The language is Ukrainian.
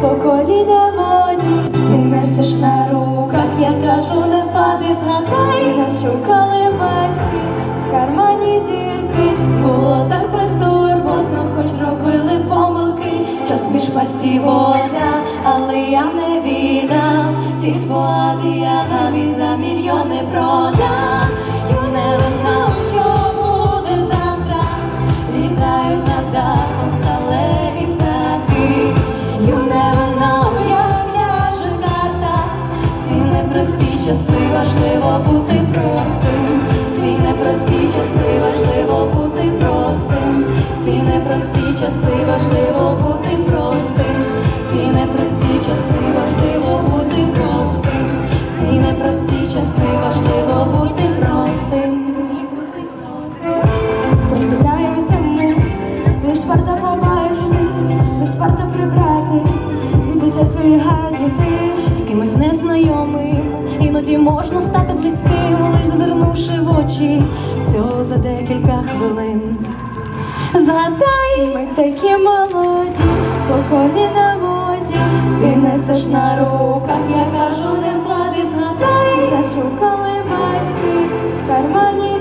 по коліна воді, ти несеш на руках, я кажу, не пади, згадай, нас шукали батьки, в кармані дірки, було так безтурботно, хоч робили помилки, час між пальців вода, але я не віддам. Ці свади я навіть важливо бути простим. Ці непрості часи важливо бути простим. Ці непрості часи важливо бути простим. Ці непрості часи важливо бути простим. Ці непрості часи важливо бути простим. Простиляюся ми, лиш варто побачити, лиш варто прибрати, відлучай свої гаджети кимось незнайомим, іноді можна стати близьким, лиш зазирнувши в очі, всього за декілька хвилин. Згадай, ми такі молоді, по коліна воді, ти несеш на руках, я кажу, не влади, згадай, та шукали батьки, в кармані